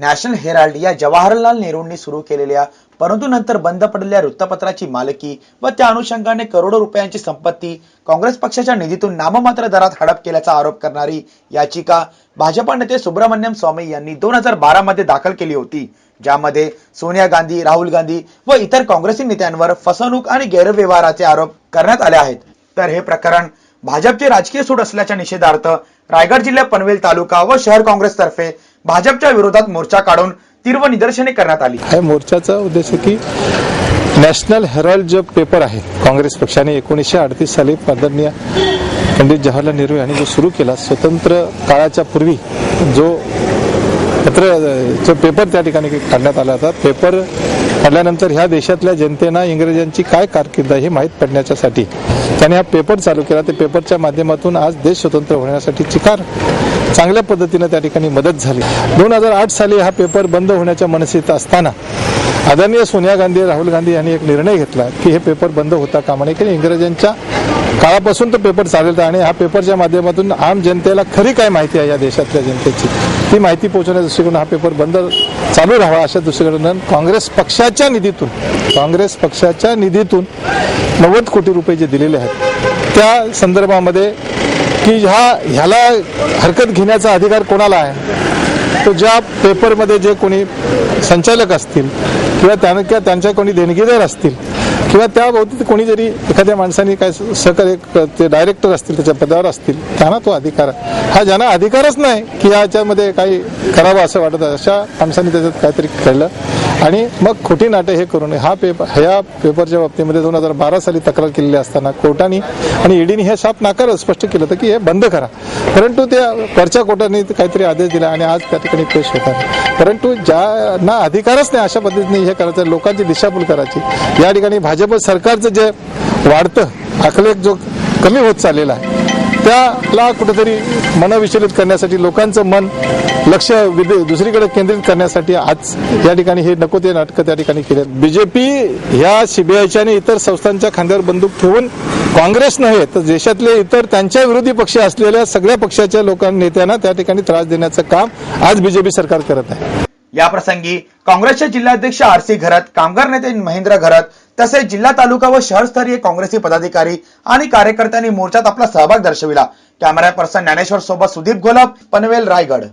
National Herald या जवाहरलाल नेहरूंनी सुरू केलेल्या परंतु नंतर बंद पडलेल्या वृत्तपत्राची मालकी व त्या अनुषंगाने करोडो रुपयांची संपत्ती काँग्रेस पक्षाच्या निधीतून नाममात्र दरात हडप केल्याचा आरोप करणारी याचिका भाजपा नेते सुब्रमण्यम स्वामी यांनी दोन हजार बारा मध्ये दाखल केली होती ज्यामध्ये सोनिया गांधी राहुल गांधी व इतर काँग्रेसी नेत्यांवर फसवणूक आणि गैरव्यवहाराचे आरोप करण्यात आले आहेत. तर हे प्रकरण भाजपचे राजकीय सूड असल्याच्या निषेधार्थ रायगड जिल्ह्यात पनवेल तालुका व शहर काँग्रेसतर्फे भाजपच्या विरोधात मोर्चा काढून तीव्र निदर्शने करण्यात आली. हा मोर्चाचा उद्देश की नॅशनल हेराल्ड जो पेपर आहे काँग्रेस पक्षाने एकोणीसशे अडतीस साली आदरणीय पंडित जवाहरलाल नेहरू यांनी जो सुरू केला स्वतंत्र काळाच्या पूर्वी जो पत्र जो पेपर त्या ठिकाणी काढण्यात आला होता पेपर काढल्यानंतर ह्या देशातल्या जनतेना इंग्रजांची काय कारकीर्द हे माहीत पडण्याच्यासाठी त्याने हा पेपर चालू केला. त्या पेपरच्या माध्यमातून आज देश स्वतंत्र होण्यासाठी चिकार चांगल्या पद्धतीनं त्या ठिकाणी मदत झाली. दोन हजार आठ साली हा पेपर बंद होण्याच्या मनस्थितीत असताना आदरणीय सोनिया गांधी राहुल गांधी यांनी एक निर्णय घेतला की हे पेपर बंद होता कामा नये की इंग्रजांच्या काळापासून तो पेपर चालवता आणि हा पेपरच्या माध्यमातून आम जनतेला खरी काय माहिती आहे या देशातल्या जनतेची? ती माहिती पोहोचवण्या दृष्टिकोन हा पेपर बंद चालू राहावा अशा दृष्टीकडून काँग्रेस पक्षाच्या निधीतून काँग्रेस पक्षाच्या निधीतून नव्वद कोटी रुपये जे दिलेले आहेत त्या संदर्भामध्ये की ह्या ह्याला हरकत घेण्याचा अधिकार कोणाला आहे? तो ज्या पेपरमध्ये जे कोणी संचालक असतील किंवा त्यानं किंवा त्यांच्या कोणी देणगीदार असतील किंवा त्या भोवती कोणी जरी एखाद्या माणसाने काय सहकार्य ते डायरेक्टर असतील त्याच्या पदावर असतील त्यांना तो अधिकार आहे. हा ज्यांना अधिकारच नाही की याच्यामध्ये काही करावं असं वाटत आहे, अशा माणसांनी त्याच्यात काहीतरी केलं. आणि मग खोटी नाटक हे करून हा पेपर ह्या पेपरच्या बाबतीमध्ये दोन हजार बारा साली तक्रार केलेली असताना कोर्टाने आणि ईडीने हे शाप नाकार स्पष्ट केलं होतं की हे बंद करा. परंतु त्या वरच्या कोर्टाने काहीतरी आदेश दिला आणि आज त्या ठिकाणी पेश होतात. परंतु ज्यांना अधिकारच नाही अशा पद्धतीने हे करायचं लोकांची दिशाभूल करायची या ठिकाणी भाजप सरकारचं जे वाढतं आखलेख जो कमी होत चाललेला आहे त्याला कुठेतरी मनविचलित करण्यासाठी लोकांचं मन लक्ष दुसरीकडे केंद्रित करण्यासाठी आज या ठिकाणी हे नको ते नाटकं त्या ठिकाणी केले बीजेपी ह्या सीबीआयच्या आणि इतर संस्थांच्या खांद्यावर बंदूक ठेवून काँग्रेस नव्हे तर देशातले इतर त्यांच्या विरोधी पक्ष असलेल्या सगळ्या पक्षाच्या लोकां नेत्यांना त्या ठिकाणी त्रास देण्याचं काम आज बीजेपी सरकार करत आहे. या प्रसंगी काँग्रेसचे जिल्हाध्यक्ष आर सी घरत कामगार नेते महेंद्र घरत तसेच जिल्हा तालुका व शहरस्तरीय काँग्रेसी पदाधिकारी आणि कार्यकर्त्यांनी मोर्चात आपला सहभाग दर्शविला. कॅमेरा पर्सन ज्ञानेश्वर सोबत सुदीप गोलब पनवेल रायगड.